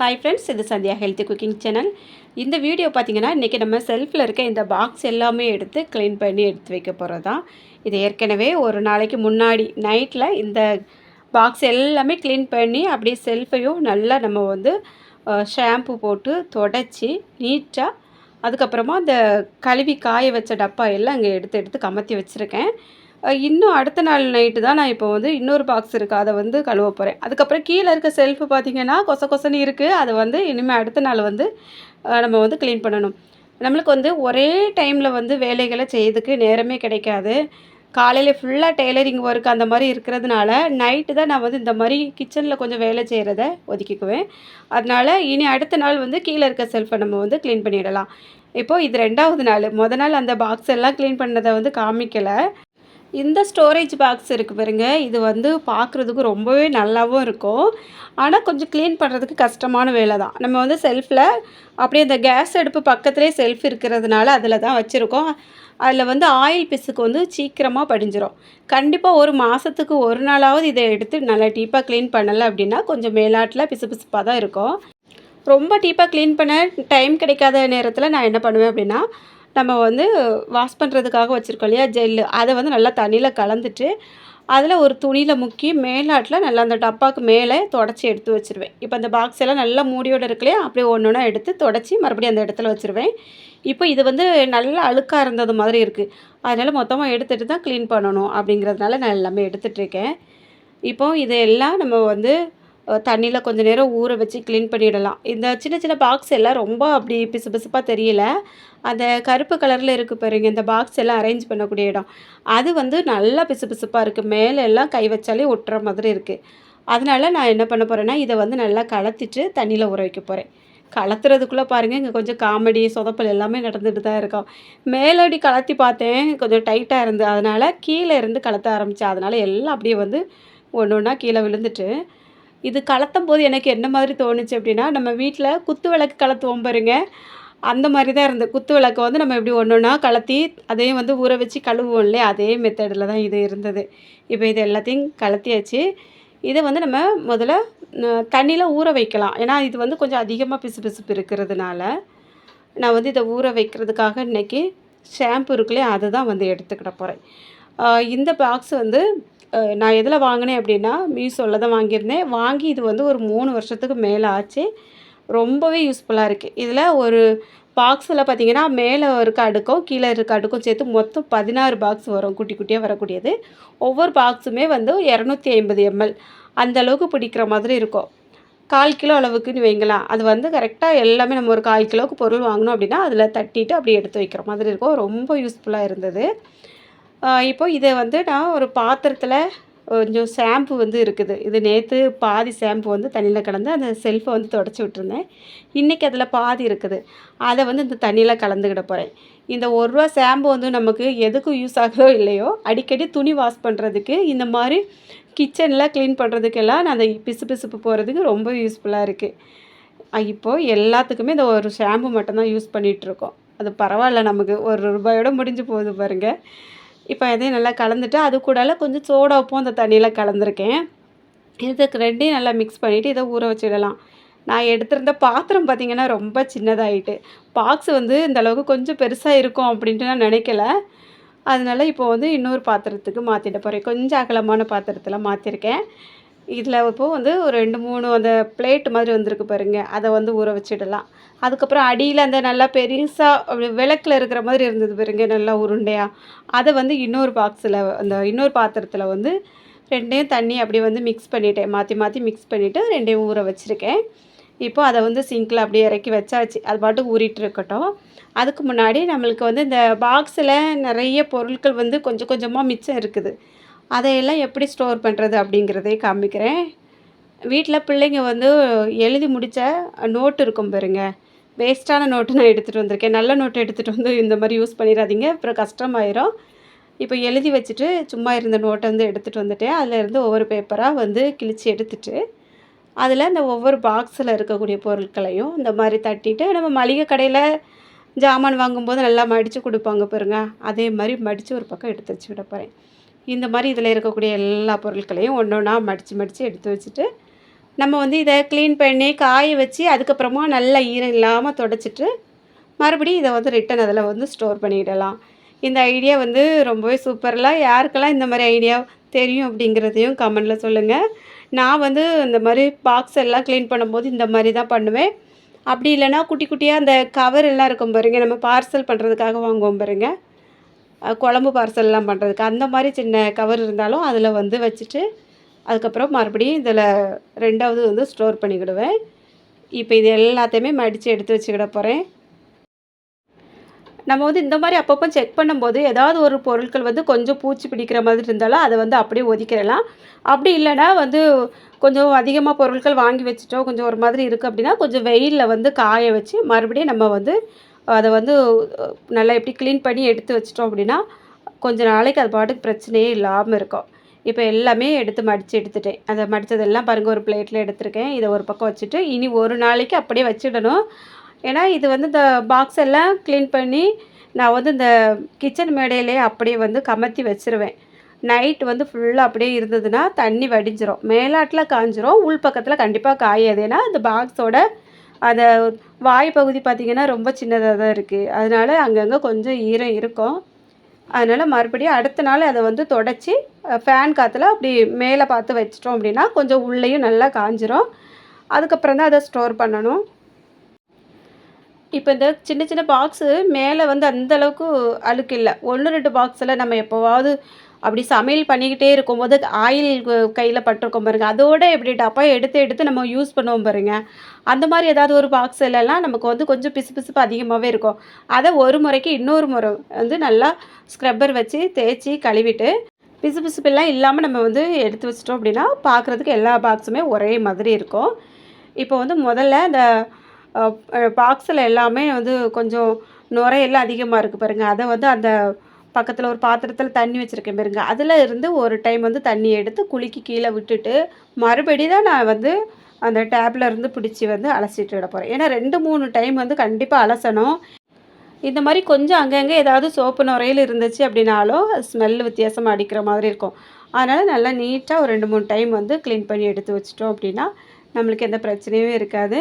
Hi friends இது Sandhya healthy cooking channel இந்த video பார்த்தீங்கன்னா இன்றைக்கி நம்ம செல்ஃபில் இருக்க இந்த பாக்ஸ் எல்லாமே எடுத்து க்ளீன் பண்ணி எடுத்து வைக்க போகிறது தான் இது ஏற்கனவே ஒரு நாளைக்கு முன்னாடி நைட்டில் இந்த பாக்ஸ் எல்லாமே க்ளீன் பண்ணி அப்படியே செல்ஃபையும் நல்லா நம்ம வந்து ஷாம்பு போட்டு தொடச்சி நீட்டாக அதுக்கப்புறமா அந்த கழுவி காய வச்ச டப்பா எல்லாம் இங்கே எடுத்து எடுத்து கமத்தி வச்சுருக்கேன். இன்னும் அடுத்த நாள் நைட்டு தான் நான் இப்போ வந்து இன்னொரு பாக்ஸ் இருக்குது அதை வந்து கழுவ போகிறேன் அதுக்கப்புறம் கீழே இருக்க செல்ஃபு பார்த்தீங்கன்னா கொச கொசன்னு இருக்குது அதை வந்து இனிமேல் அடுத்த நாள் வந்து நம்ம வந்து க்ளீன் பண்ணணும். நம்மளுக்கு வந்து ஒரே டைமில் வந்து வேலைகளை செய்யறதுக்கு நேரமே கிடைக்காது. காலையில் ஃபுல்லாக டெய்லரிங் ஒர்க் அந்த மாதிரி இருக்கிறதுனால நைட்டு தான் நான் வந்து இந்த மாதிரி கிச்சனில் கொஞ்சம் வேலை செய்கிறத ஒதுக்கிக்குவேன். அதனால் இனி அடுத்த நாள் வந்து கீழே இருக்க செல்ஃபை நம்ம வந்து க்ளீன் பண்ணிடலாம். இப்போது இது ரெண்டாவது நாள். மொதல் நாள் அந்த பாக்ஸ் எல்லாம் க்ளீன் பண்ணதை வந்து காமிக்கலை. இந்த ஸ்டோரேஜ் பாக்ஸ் இருக்குது பாருங்க. இது வந்து பார்க்குறதுக்கு ரொம்பவே நல்லாவும் இருக்கும். ஆனால் கொஞ்சம் க்ளீன் பண்ணுறதுக்கு கஷ்டமான வேலை தான். நம்ம வந்து செல்ஃபில் அப்படியே இந்த கேஸ் அடுப்பு பக்கத்துலேயே செல்ஃப் இருக்கிறதுனால அதில் தான் வச்சுருக்கோம். அதில் வந்து ஆயில் பிசுக்கு வந்து சீக்கிரமாக படிஞ்சிடும் கண்டிப்பாக ஒரு மாதத்துக்கு ஒரு நாளாவது இதை எடுத்து நல்லா டீப்பாக க்ளீன் பண்ணலை அப்படின்னா கொஞ்சம் மேலாட்டில் பிசு பிசுப்பாக தான் இருக்கும். ரொம்ப டீப்பாக க்ளீன் பண்ண டைம் கிடைக்காத நேரத்தில் நான் என்ன பண்ணுவேன் அப்படின்னா நம்ம வந்து வாஷ் பண்ணுறதுக்காக வச்சுருக்கோம் இல்லையா ஜெல்லு அதை வந்து நல்லா தண்ணியில் கலந்துட்டு அதில் ஒரு துணியில் முக்கி மேலாட்டில் நல்லா அந்த டப்பாவுக்கு மேலே தொடச்சி எடுத்து வச்சுருவேன். இப்போ அந்த பாக்ஸ் எல்லாம் நல்லா மூடியோடு இருக்குல்லையா அப்படியே ஒன்று ஒன்றா எடுத்து தொடச்சி மறுபடியும் அந்த இடத்துல வச்சுருவேன். இப்போ இது வந்து நல்லா அழுக்காக இருந்தது மாதிரி இருக்குது அதனால் மொத்தமாக எடுத்துகிட்டு தான் க்ளீன் பண்ணணும் அப்படிங்கிறதுனால நான் எல்லாமே எடுத்துகிட்டு இருக்கேன். இப்போ இதெல்லாம் நம்ம வந்து தண்ணியில் கொஞ்சம் நேரம் ஊற வச்சு க்ளீன் பண்ணிடலாம். இந்த சின்ன சின்ன பாக்ஸ் எல்லாம் ரொம்ப அப்படி பிசு பிசுப்பாக தெரியல. அந்த கருப்பு கலரில் இருக்குது பாருங்க இந்த பாக்ஸ் எல்லாம் அரேஞ்ச் பண்ணக்கூடிய இடம். அது வந்து நல்லா பிசு பிசுப்பாக இருக்குது மேலே எல்லாம் கை வச்சாலே ஒட்டுற மாதிரி இருக்குது அதனால நான் என்ன பண்ண போகிறேன்னா இதை வந்து நல்லா கலத்திட்டு தண்ணியில் ஊற வைக்க போகிறேன் கலத்துறதுக்குள்ளே பாருங்கள் இங்கே கொஞ்சம் காமெடி சொதப்பல் எல்லாமே நடந்துட்டு தான் இருக்கும். மேலடி கலத்தி பார்த்தேன் கொஞ்சம் டைட்டாக இருந்து அதனால் கீழே இருந்து கலத்த ஆரம்பித்தேன் அதனால் எல்லாம் அப்படியே வந்து ஒன்று ஒன்றா கீழே விழுந்துட்டு இது கலத்தும் போது எனக்கு என்ன மாதிரி தோணுச்சு அப்படின்னா நம்ம வீட்டில் குத்து விளக்கு கலத்துவோம் பாருங்க. அந்த மாதிரி தான் இருந்தது. குத்து விளக்கை வந்து நம்ம எப்படி ஒன்று ஒன்றா கலத்தி அதையும் வந்து ஊற வச்சு கழுவுவோம் இல்லையா? அதே மெத்தடில் தான் இது இருந்தது. இப்போ இது எல்லாத்தையும் கலத்தியாச்சு. இதை வந்து நம்ம முதல்ல தண்ணியில் ஊற வைக்கலாம். ஏன்னா இது வந்து கொஞ்சம் அதிகமாக பிசு பிசுப்பு இருக்கிறதுனால நான் வந்து இதை ஊற வைக்கிறதுக்காக இன்றைக்கி ஷாம்பு இருக்குல்லையே அதை தான் வந்து எடுத்துக்கிட போகிறேன் இந்த பாக்ஸ் வந்து நான் எதில் வாங்கினேன் அப்படின்னா மீஷோவில் தான் வாங்கியிருந்தேன். வாங்கி இது வந்து ஒரு மூணு வருஷத்துக்கு மேலே ஆச்சு. ரொம்பவே யூஸ்ஃபுல்லாக இருக்குது இதில் ஒரு பாக்ஸில் பார்த்தீங்கன்னா மேலே இருக்க அடுக்கும் கீழே இருக்க அடுக்கும் சேர்த்து மொத்தம் பதினாறு பாக்ஸ் வரும். குட்டி குட்டியாக வரக்கூடியது. ஒவ்வொரு பாக்ஸுமே வந்து இரநூத்தி ஐம்பது எம்எல் அந்த அளவுக்கு பிடிக்கிற மாதிரி இருக்கும். கால் கிலோ அளவுக்குன்னு வைங்களேன். அது வந்து கரெக்டாக எல்லாமே நம்ம ஒரு கால் கிலோவுக்கு பொருள் வாங்கினோம் அப்படின்னா அதில் தட்டிட்டு அப்படியே எடுத்து வைக்கிற மாதிரி இருக்கும். ரொம்ப யூஸ்ஃபுல்லாக இருந்தது. இப்போ இதை வந்து நான் ஒரு பாத்திரத்தில் கொஞ்சம் ஷாம்பு வந்து இருக்குது. இது நேற்று பாதி ஷாம்பு வந்து தண்ணியில் கலந்து அந்த செல்ஃபை வந்து தொடச்சி விட்டுருந்தேன். இன்றைக்கி அதில் பாதி இருக்குது. அதை வந்து இந்த தண்ணியில் கலந்துக்கிட போகிறேன் இந்த ஒரு ரூபா ஷாம்பு வந்து நமக்கு எதுக்கும் யூஸ் ஆகுதோ இல்லையோ அடிக்கடி துணி வாஷ் பண்ணுறதுக்கு இந்த மாதிரி கிச்சனில் க்ளீன் பண்ணுறதுக்கெல்லாம் நான் அந்த பிசு பிசுப்பு போகிறதுக்கு ரொம்ப யூஸ்ஃபுல்லாக இருக்குது இப்போது எல்லாத்துக்குமே இந்த ஒரு ஷாம்பு மட்டும்தான் யூஸ் பண்ணிகிட்ருக்கோம் அது பரவாயில்ல நமக்கு. ஒரு ரூபாயோட முடிஞ்சு போகுது பாருங்கள் இப்போ இதையும் நல்லா கலந்துட்டு அது கூடால கொஞ்சம் சோடா உப்பும் அந்த தண்ணியில் கலந்துருக்கேன். இதுக்கு ரெண்டையும் நல்லா மிக்ஸ் பண்ணிவிட்டு இதை ஊற வச்சிடலாம். நான் எடுத்திருந்த பாத்திரம் பார்த்திங்கன்னா ரொம்ப சின்னதாகிட்டு பாக்ஸ் வந்து இந்தளவுக்கு கொஞ்சம் பெருசாக இருக்கும் அப்படின்ட்டு நான் நினைக்கல. அதனால இப்போ வந்து இன்னொரு பாத்திரத்துக்கு மாற்றிட்டு போகிறேன் கொஞ்சம் அகலமான பாத்திரத்தில் மாற்றிருக்கேன் இதில் இப்போது வந்து ஒரு ரெண்டு மூணு அந்த பிளேட் மாதிரி வந்திருக்கு பாருங்க. அதை வந்து ஊற வச்சிடலாம். அதுக்கப்புறம் அடியில் அந்த நல்லா பெருசாக விளக்கில் இருக்கிற மாதிரி இருந்தது பாருங்க நல்லா உருண்டையாக அதை வந்து இன்னொரு பாக்ஸில் அந்த இன்னொரு பாத்திரத்தில் வந்து ரெண்டையும் தண்ணி அப்படியே வந்து மிக்ஸ் பண்ணிட்டேன். மாற்றி மாற்றி மிக்ஸ் பண்ணிவிட்டு ரெண்டையும் ஊற வச்சுருக்கேன். இப்போ அதை வந்து சிங்கில் அப்படியே இறக்கி வச்சாச்சு. அது பாட்டுக்கு ஊறிட்டு இருக்கட்டும். அதுக்கு முன்னாடி நம்மளுக்கு வந்து இந்த பாக்ஸில் நிறைய பொருட்கள் வந்து கொஞ்சம் கொஞ்சமாக மிச்சம் இருக்குது. அதையெல்லாம் எப்படி ஸ்டோர் பண்ணுறது அப்படிங்கிறதே காமிக்கிறேன். வீட்டில் பிள்ளைங்க வந்து எழுதி முடித்த நோட்டு இருக்கும் பாருங்க. வேஸ்ட்டான நோட்டு நான் எடுத்துகிட்டு வந்திருக்கேன். நல்ல நோட்டு எடுத்துகிட்டு வந்து இந்த மாதிரி யூஸ் பண்ணிடாதீங்க. அப்புறம் கஷ்டமாயிரும். இப்போ எழுதி வச்சுட்டு சும்மா இருந்த நோட்டை வந்து எடுத்துகிட்டு வந்துட்டேன். அதிலேருந்து ஒவ்வொரு பேப்பராக வந்து கிழிச்சு எடுத்துட்டு அதில் இந்த ஒவ்வொரு பாக்ஸில் இருக்கக்கூடிய பொருட்களையும் இந்த மாதிரி தட்டிட்டு நம்ம மளிகை கடையில் ஜாமான் வாங்கும்போது நல்லா மடித்து கொடுப்பாங்க பாருங்க. அதே மாதிரி மடித்து ஒரு பக்கம் எடுத்து வச்சு விட போகிறேன் இந்த மாதிரி இதில் இருக்கக்கூடிய எல்லா பொருட்களையும் ஒன்று ஒன்றா மடித்து மடித்து எடுத்து வச்சுட்டு நம்ம வந்து இதை க்ளீன் பண்ணி காய வச்சு அதுக்கப்புறமா நல்லா ஈரம் இல்லாமல் தொடச்சிட்டு மறுபடியும் இதை வந்து ரிட்டன் அதில் வந்து ஸ்டோர் பண்ணிவிடலாம் இந்த ஐடியா வந்து ரொம்பவே சூப்பரில் யாருக்கெல்லாம் இந்த மாதிரி ஐடியா தெரியும் அப்படிங்கிறதையும் கமெண்டில் சொல்லுங்கள் நான் வந்து இந்த மாதிரி பாக்ஸ் எல்லாம் க்ளீன் பண்ணும்போது இந்த மாதிரி தான் பண்ணுவேன். அப்படி இல்லைன்னா குட்டி குட்டியாக அந்த கவர் எல்லாம் இருக்கும் பாருங்கள் நம்ம பார்சல் பண்ணுறதுக்காக வாங்குவோம் பாருங்கள் குழம்பு பார்சல்லாம் பண்ணுறதுக்கு அந்த மாதிரி சின்ன கவர் இருந்தாலும் அதில் வந்து வச்சுட்டு அதுக்கப்புறம் மறுபடியும் இதில் ரெண்டாவது வந்து ஸ்டோர் பண்ணிக்கிடுவேன். இப்போ இது எல்லாத்தையுமே மடித்து எடுத்து வச்சுக்கிட போகிறேன் நம்ம வந்து இந்த மாதிரி அப்பப்போ செக் பண்ணும்போது ஏதாவது ஒரு பொருட்கள் வந்து கொஞ்சம் பூச்சி பிடிக்கிற மாதிரி இருந்தாலும் அதை வந்து அப்படியே ஒதுக்கிடலாம். அப்படி இல்லைன்னா வந்து கொஞ்சம் அதிகமாக பொருட்கள் வாங்கி வச்சுட்டோம் கொஞ்சம் ஒரு மாதிரி இருக்குது அப்படின்னா கொஞ்சம் வெயிலில் வந்து காய வச்சு மறுபடியும் நம்ம வந்து அதை வந்து நல்லா எப்படி க்ளீன் பண்ணி எடுத்து வச்சிட்டோம் அப்படின்னா கொஞ்ச நாளைக்கு அது பாட்டுக்கு பிரச்சனையே இல்லாமல் இருக்கும். இப்போ எல்லாமே எடுத்து மடித்து எடுத்துட்டேன். அதை மடித்ததெல்லாம் பாருங்கள் ஒரு பிளேட்டில் எடுத்திருக்கேன். இதை ஒரு பக்கம் வச்சுட்டு இனி ஒரு நாளைக்கு அப்படியே வச்சிடணும். ஏன்னா இது வந்து இந்த பாக்ஸ் எல்லாம் க்ளீன் பண்ணி நான் வந்து இந்த கிச்சன் மேடையிலே அப்படியே வந்து கமத்தி வச்சிருவேன். நைட் வந்து ஃபுல்லாக அப்படியே இருந்ததுன்னா தண்ணி வடிஞ்சிரும். மேலாட்டில் காஞ்சிரும். உள் பக்கத்தில் கண்டிப்பாக காயாது. ஏன்னா அந்த பாக்ஸோட அந்த வாய் பகுதி பார்த்திங்கன்னா ரொம்ப சின்னதாக தான் இருக்குது அதனால் அங்கங்கே கொஞ்சம் ஈரம் இருக்கும். அதனால் மறுபடியும் அடுத்த நாள் அதை வந்து தொடச்சி ஃபேன் காற்றுல அப்படி மேலே பார்த்து வச்சிட்டோம் அப்படின்னா கொஞ்சம் உள்ளேயும் நல்லா காஞ்சிரும். அதுக்கப்புறம் தான் அதை ஸ்டோர் பண்ணணும். இப்போ இந்த சின்ன சின்ன பாக்ஸு மேலே வந்து அந்த அளவுக்கு அழுக்கு இல்லை. ஒன்று ரெண்டு பாக்ஸில் நம்ம எப்போவாவது அப்படி சமையல் பண்ணிக்கிட்டே இருக்கும்போது ஆயில் கையில் பட்டிருக்கோம் பாருங்கள் அதோட எப்படி டப்பா எடுத்து எடுத்து நம்ம யூஸ் பண்ணுவோம் பாருங்க. அந்த மாதிரி ஏதாவது ஒரு பாக்ஸ்லலாம் நமக்கு வந்து கொஞ்சம் பிசு பிசுப்பு அதிகமாகவே இருக்கும். அதை ஒரு முறைக்கு இன்னொரு முறை வந்து நல்லா ஸ்க்ரப்பர் வச்சு தேய்ச்சி கழுவிட்டு பிசு பிசுப்பெல்லாம் இல்லாமல் நம்ம வந்து எடுத்து வச்சிட்டோம் அப்படின்னா பார்க்குறதுக்கு எல்லா பாக்ஸுமே ஒரே மாதிரி இருக்கும். இப்போ வந்து முதல்ல இந்த பாக்ஸில் எல்லாமே வந்து கொஞ்சம் நுரையெல்லாம் அதிகமாக இருக்குது பாருங்கள் அதை வந்து அந்த பக்கத்தில் ஒரு பாத்திரத்தில் தண்ணி வச்சுருக்கேன் பாருங்க. அதில் இருந்து ஒரு டைம் வந்து தண்ணி எடுத்து குளிக்கு கீழே விட்டுட்டு மறுபடி தான் நான் வந்து அந்த டேப்பில் இருந்து பிடிச்சி வந்து அலசிட்டு விட போகிறேன் ஏன்னா ரெண்டு மூணு டைம் வந்து கண்டிப்பாக அலசணும். இந்த மாதிரி கொஞ்சம் அங்கங்கே ஏதாவது சோப்பு நுரையில் இருந்துச்சு அப்படின்னாலும் ஸ்மெல் வித்தியாசமாக அடிக்கிற மாதிரி இருக்கும். அதனால் நல்லா நீட்டாக ஒரு ரெண்டு மூணு டைம் வந்து க்ளீன் பண்ணி எடுத்து வச்சிட்டோம் அப்படின்னா நம்மளுக்கு எந்த பிரச்சனையும் இருக்காது.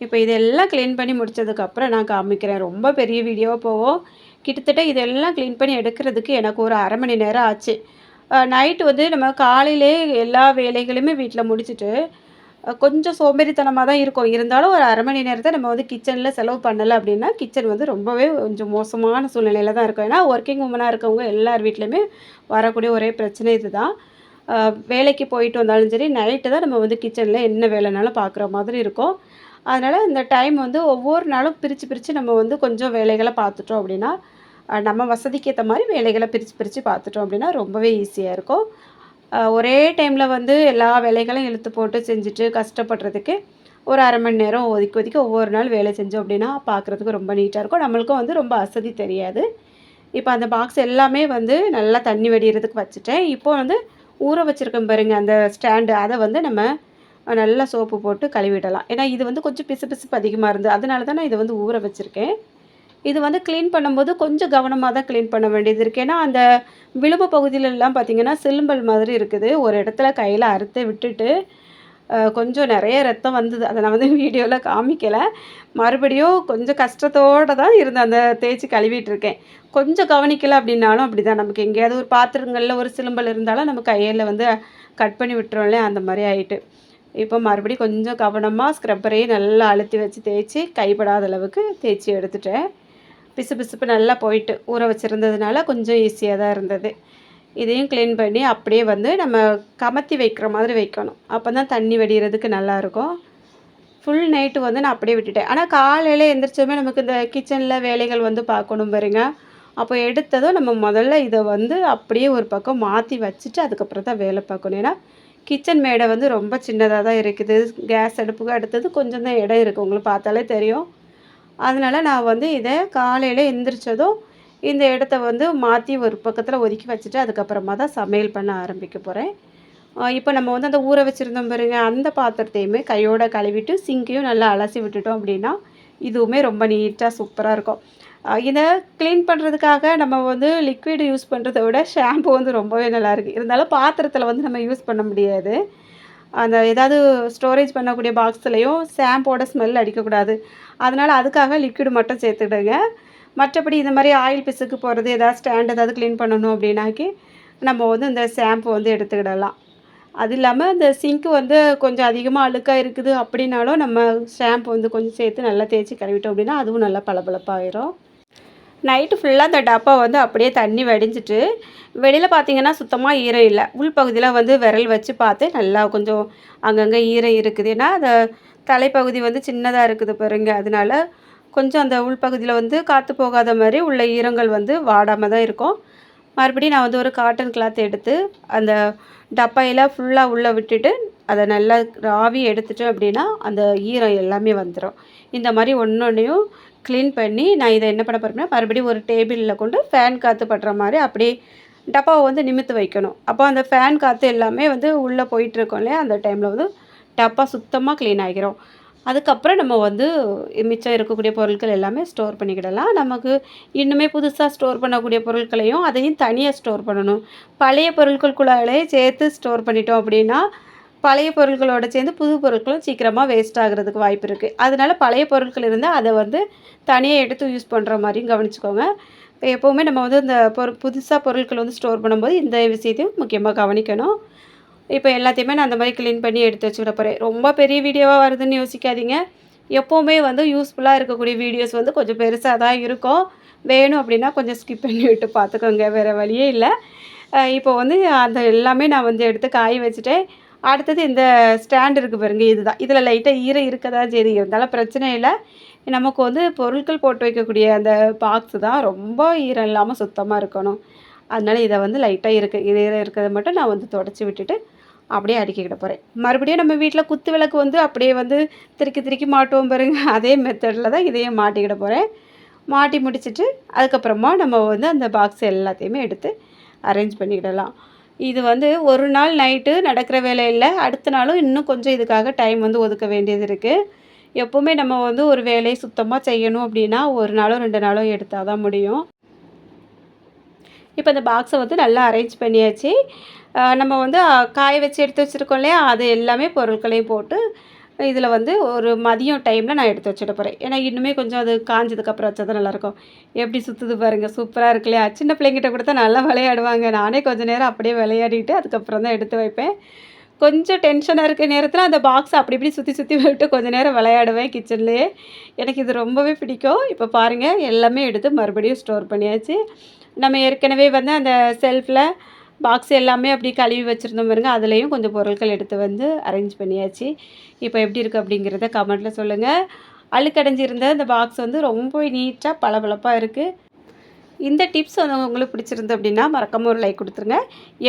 இப்போ இதெல்லாம் க்ளீன் பண்ணி முடிச்சதுக்கப்புறம் நான் காமிக்கிறேன். ரொம்ப பெரிய வீடியோவாக போகும். கிட்டத்தட்ட இதெல்லாம் க்ளீன் பண்ணி எடுக்கிறதுக்கு எனக்கு ஒரு அரை மணி நேரம் ஆச்சு. நைட்டு வந்து நம்ம காலையிலே எல்லா வேலைகளுமே வீட்டில் முடிச்சுட்டு கொஞ்சம் சோம்பேறித்தனமாக தான் இருக்கும். இருந்தாலும் ஒரு அரை மணி நேரத்தை நம்ம வந்து கிச்சனில் செலவு பண்ணலை அப்படின்னா கிச்சன் வந்து ரொம்பவே கொஞ்சம் மோசமான சூழ்நிலையில் தான் இருக்கும். ஏன்னா ஒர்க்கிங் உமனாக இருக்கவங்க எல்லார் வீட்லேயுமே வரக்கூடிய ஒரே பிரச்சனை இதுதான். வேலைக்கு போயிட்டு வந்தாலும் சரி நைட்டு தான் நம்ம வந்து கிச்சனில் என்ன வேலைனாலும் பார்க்குற மாதிரி இருக்கும். அதனால் இந்த டைம் வந்து ஒவ்வொரு நாளும் பிரித்து பிரித்து நம்ம வந்து கொஞ்சம் வேலைகளை பார்த்துட்டோம் அப்படின்னா நம்ம வசதிக்கு ஏற்ற மாதிரி வேலைகளை பிரித்து பிரித்து பார்த்துட்டோம் அப்படின்னா ரொம்பவே ஈஸியாக இருக்கும். ஒரே டைமில் வந்து எல்லா வேலைகளையும் இழுத்து போட்டு செஞ்சுட்டு கஷ்டப்படுறதுக்கு ஒரு அரை மணி நேரம் ஒதுக்கி ஒதுக்கி ஒவ்வொரு நாள் வேலை செஞ்சோம் அப்படின்னா பார்க்குறதுக்கு ரொம்ப நீட்டாக இருக்கும். நம்மளுக்கும் வந்து ரொம்ப அசதி தெரியாது. இப்போ அந்த பாக்ஸ் எல்லாமே வந்து நல்லா தண்ணி வடிகிறதுக்கு வச்சுட்டேன். இப்போ வந்து ஊற வச்சுருக்கேன் பாருங்க அந்த ஸ்டாண்டு அதை வந்து நம்ம நல்லா சோப்பு போட்டு கழுவிடலாம். ஏன்னா இது வந்து கொஞ்சம் பிசு பிசுப்பு அதிகமாக இருந்து அதனால தான் நான் இதை வந்து ஊற வச்சுருக்கேன். இது வந்து க்ளீன் பண்ணும்போது கொஞ்சம் கவனமாக தான் க்ளீன் பண்ண வேண்டியது இருக்குது ஏன்னா அந்த விளிம்பு பகுதியிலலாம் பார்த்திங்கன்னா சிலும்பல் மாதிரி இருக்குது. ஒரு இடத்துல கையில் அறுத்து விட்டுட்டு கொஞ்சம் நிறைய ரத்தம் வந்தது. அதை நான் வந்து வீடியோவில் காமிக்கலை. மறுபடியும் கொஞ்சம் கஷ்டத்தோடு தான் இருந்து அந்த தேய்ச்சி கழுவிட்டு இருக்கேன். கொஞ்சம் கவனிக்கலை அப்படின்னாலும் அப்படி தான் நமக்கு எங்கேயாவது ஒரு பாத்திரங்களில் ஒரு சிலும்பல் இருந்தாலும் நம்ம கையில் வந்து கட் பண்ணி விட்டுறோம்ல அந்த மாதிரி ஆயிட்டு. இப்போ மறுபடியும் கொஞ்சம் கவனமாக ஸ்க்ரப்பரையும் நல்லா அழுத்தி வச்சு தேய்ச்சி கைப்படாத அளவுக்கு தேய்ச்சி எடுத்துட்டேன். பிசு பிசுப்பு நல்லா போயிட்டு ஊற வச்சுருந்ததுனால கொஞ்சம் ஈஸியாக தான் இருந்தது. இதையும் க்ளீன் பண்ணி அப்படியே வந்து நம்ம கமத்தி வைக்கிற மாதிரி வைக்கணும். அப்போ தான் தண்ணி வடிகிறதுக்கு நல்லாயிருக்கும் ஃபுல் நைட்டு வந்து நான் அப்படியே விட்டுட்டேன். ஆனால் காலையில் எந்திரிச்சோமே நமக்கு இந்த கிச்சனில் வேலைகள் வந்து பார்க்கணும் பாருங்க. அப்போ எடுத்ததும் நம்ம முதல்ல இதை வந்து அப்படியே ஒரு பக்கம் மாற்றி வச்சுட்டு அதுக்கப்புறம் தான் வேலை பார்க்கணும். ஏன்னா கிச்சன் மேடை வந்து ரொம்ப சின்னதாக தான் இருக்குது. கேஸ் அடுப்புக்கு அடுத்தது கொஞ்சம் தான் இடம் இருக்குது உங்களுக்கு பார்த்தாலே தெரியும். அதனால் நான் வந்து இதை காலையில் எந்திரிச்சதும் இந்த இடத்த வந்து மாற்றி ஒரு பக்கத்தில் ஒதுக்கி வச்சுட்டு அதுக்கப்புறமா தான் சமையல் பண்ண ஆரம்பிக்க போகிறேன் இப்போ நம்ம வந்து அந்த ஊற வச்சுருந்தோம் பாருங்க. அந்த பாத்திரத்தையுமே கையோட கழுவிட்டு சிங்கையும் நல்லா அலசி விட்டுட்டோம் அப்படின்னா இதுவுமே ரொம்ப நீட்டாக சூப்பராக இருக்கும். இதை க்ளீன் பண்ணுறதுக்காக நம்ம வந்து லிக்விட் யூஸ் பண்ணுறத விட ஷாம்பு வந்து ரொம்பவே நல்லாயிருக்கு இருந்தாலும் பாத்திரத்தில் வந்து நம்ம யூஸ் பண்ண முடியாது. அந்த ஏதாவது ஸ்டோரேஜ் பண்ணக்கூடிய பாக்ஸ்லேயும் ஷாம்போட ஸ்மெல் அடிக்கக்கூடாது. அதனால் அதுக்காக லிக்விட் மட்டும் சேர்த்துடுங்க மற்றபடி இந்த மாதிரி ஆயில் பிசுக்கு போகிறது ஏதாவது ஸ்டாண்ட் ஏதாவது க்ளீன் பண்ணணும் அப்படின்னாக்கி நம்ம வந்து இந்த ஷாம்பு வந்து எடுத்துக்கிடலாம். அது இல்லாமல் இந்த சிங்க்கு வந்து கொஞ்சம் அதிகமாக அழுக்காக இருக்குது அப்படின்னாலும் நம்ம ஷாம்பு வந்து கொஞ்சம் சேர்த்து நல்லா தேய்ச்சி கழுவிட்டோம் அப்படின்னா அதுவும் நல்லா பளபளப்பாயிரும். நைட்டு ஃபுல்லாக அந்த டப்பா வந்து அப்படியே தண்ணி வடிஞ்சிட்டு வெளியில் பார்த்தீங்கன்னா சுத்தமாக ஈரம் இல்லை. உள்பகுதியில் வந்து விரல் வச்சு பார்த்து நல்லா கொஞ்சம் அங்கங்கே ஈரம் இருக்குது. ஏன்னா அந்த தலைப்பகுதி வந்து சின்னதாக இருக்குது பாருங்க. அதனால கொஞ்சம் அந்த உள்பகுதியில் வந்து காற்று போகாத மாதிரி உள்ள ஈரங்கள் வந்து வாடாமல் தான் இருக்கும். மறுபடியும் நான் வந்து ஒரு காட்டன் கிளாத் எடுத்து அந்த டப்பாயில் ஃபுல்லாக உள்ளே விட்டுட்டு அதை நல்லா ஆவி எடுத்துட்டோம் அப்படின்னா அந்த ஈரம் எல்லாமே வந்துடும் இந்த மாதிரி ஒன்று ஒன்றையும் க்ளீன் பண்ணி நான் இதை என்ன பண்ண போகிறேன்னா மறுபடியும் ஒரு டேபிளில் கொண்டு ஃபேன் காற்று படுற மாதிரி அப்படியே டப்பாவை வந்து நிமித்து வைக்கணும். அப்போ அந்த ஃபேன் காற்று எல்லாமே வந்து உள்ளே போயிட்டுருக்கோம் இல்லையா? அந்த டைமில் வந்து டப்பா சுத்தமாக க்ளீன் ஆகிரும் அதுக்கப்புறம் நம்ம வந்து மிச்சம் இருக்கக்கூடிய பொருட்கள் எல்லாமே ஸ்டோர் பண்ணிக்கிடலாம். நமக்கு இன்னுமே புதுசாக ஸ்டோர் பண்ணக்கூடிய பொருட்களையும் அதையும் தனியாக ஸ்டோர் பண்ணணும். பழைய பொருட்களுக்குள்ளாலே சேர்த்து ஸ்டோர் பண்ணிட்டோம் அப்படின்னா பழைய பொருட்களோட சேர்ந்து புது பொருட்களும் சீக்கிரமாக வேஸ்ட் ஆகிறதுக்கு வாய்ப்பு இருக்குது அதனால் பழைய பொருட்கள் இருந்தால் அதை வந்து தனியாக எடுத்து யூஸ் பண்ணுற மாதிரியும் கவனிச்சுக்கோங்க. எப்போவுமே நம்ம வந்து இந்த பொரு புதுசாக பொருட்கள் வந்து ஸ்டோர் பண்ணும்போது இந்த விஷயத்தையும் முக்கியமாக கவனிக்கணும். இப்போ எல்லாத்தையுமே நான் அந்த மாதிரி க்ளீன் பண்ணி எடுத்து வச்சுக்கிட போகிறேன் ரொம்ப பெரிய வீடியோவாக வருதுன்னு யோசிக்காதீங்க. எப்போவுமே வந்து யூஸ்ஃபுல்லாக இருக்கக்கூடிய வீடியோஸ் வந்து கொஞ்சம் பெருசாக தான் இருக்கும். வேணும் அப்படின்னா கொஞ்சம் ஸ்கிப் பண்ணி விட்டு பார்த்துக்கோங்க வேறு வழியே இல்லை. இப்போ வந்து அந்த எல்லாமே நான் வந்து எடுத்து காய வச்சுட்டேன். அடுத்தது இந்த ஸ்டாண்டு இருக்குது பாருங்க இதுதான். இதில் லைட்டாக ஈரம் இருக்கதா செய்து இருந்தாலும் பிரச்சனை இல்லை. நமக்கு வந்து பொருட்கள் போட்டு வைக்கக்கூடிய அந்த பாக்ஸு தான் ரொம்ப ஈரம் இல்லாமல் சுத்தமாக இருக்கணும். அதனால் இதை வந்து லைட்டாக இருக்கு ஈரம் இருக்கிறத மட்டும் நான் வந்து தொடச்சி விட்டுட்டு அப்படியே அடுக்கிக்கிட போகிறேன் மறுபடியும் நம்ம வீட்டில் குத்து விளக்கு வந்து அப்படியே வந்து திருக்கி திருக்கி மாட்டுவோம் பாருங்க. அதே மெத்தடில் தான் இதையும் மாட்டிக்கிட போகிறேன் மாட்டி முடிச்சுட்டு அதுக்கப்புறமா நம்ம வந்து அந்த பாக்ஸ் எல்லாத்தையுமே எடுத்து அரேஞ்ச் பண்ணிக்கிடலாம். இது வந்து ஒரு நாள் நைட்டு நடக்கிற வேலை இல்லை. அடுத்த நாளும் இன்னும் கொஞ்சம் இதுக்காக டைம் வந்து ஒதுக்க வேண்டியது இருக்குது எப்போவுமே நம்ம வந்து ஒரு வேலையை சுத்தமாக செய்யணும் அப்படின்னா ஒரு நாளோ ரெண்டு நாளோ எடுத்தால் தான் முடியும். இப்போ இந்த பாக்ஸை வந்து நல்லா அரேஞ்ச் பண்ணியாச்சு. நம்ம வந்து காய வச்சு எடுத்து வச்சுருக்கோம் இல்லையா? அது எல்லாமே பொருட்களையும் போட்டு இதில் வந்து ஒரு மதியம் டைமில் நான் எடுத்து வச்சுட போகிறேன் ஏன்னா இன்னுமே கொஞ்சம் அது காஞ்சதுக்கப்புறம் வச்சா தான் நல்லாயிருக்கும். எப்படி சுற்றுது பாருங்கள் சூப்பராக இருக்கு இல்லையா சின்ன பிள்ளைங்கிட்ட கொடுத்தா நல்லா விளையாடுவாங்க. நானே கொஞ்சம் நேரம் அப்படியே விளையாடிட்டு அதுக்கப்புறம் தான் எடுத்து வைப்பேன். கொஞ்சம் டென்ஷனாக இருக்க நேரத்தில் அந்த பாக்ஸ் அப்படி இப்படி சுற்றி சுற்றி விட்டு கொஞ்சம் நேரம் விளையாடுவேன் கிச்சன்லேயே. எனக்கு இது ரொம்பவே பிடிக்கும். இப்போ பாருங்கள் எல்லாமே எடுத்து மறுபடியும் ஸ்டோர் பண்ணியாச்சு. நம்ம ஏற்கனவே வந்து அந்த செல்ஃபில் பாக்ஸ் எல்லாமே அப்படி கழுவி வச்சுருந்தோம் பாருங்க. அதுலேயும் கொஞ்சம் பொருட்கள் எடுத்து வந்து அரேஞ்ச் பண்ணியாச்சு. இப்போ எப்படி இருக்குது அப்படிங்கிறத கமெண்ட்டில் சொல்லுங்கள் அழுக்கடைஞ்சிருந்த இந்த பாக்ஸ் வந்து ரொம்ப நீட்டாக பளபளப்பாக இருக்குது இந்த டிப்ஸ் வந்து உங்களுக்கு பிடிச்சிருந்து அப்படின்னா மறக்காமல் ஒரு லைக் கொடுத்துருங்க.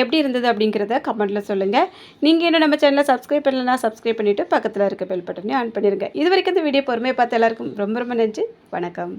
எப்படி இருந்தது அப்படிங்கிறத கமெண்ட்டில் சொல்லுங்கள் நீங்கள் இன்னும் நம்ம சேனலை சப்ஸ்கிரைப் பண்ணலன்னா சப்ஸ்கிரைப் பண்ணிவிட்டு பக்கத்தில் இருக்க பெல் பட்டனையும் ஆன் பண்ணிடுங்க இது வரைக்கும் இந்த வீடியோ பொறுமையை பார்த்து எல்லாருக்கும் ரொம்ப ரொம்ப நன்றி. வணக்கம்.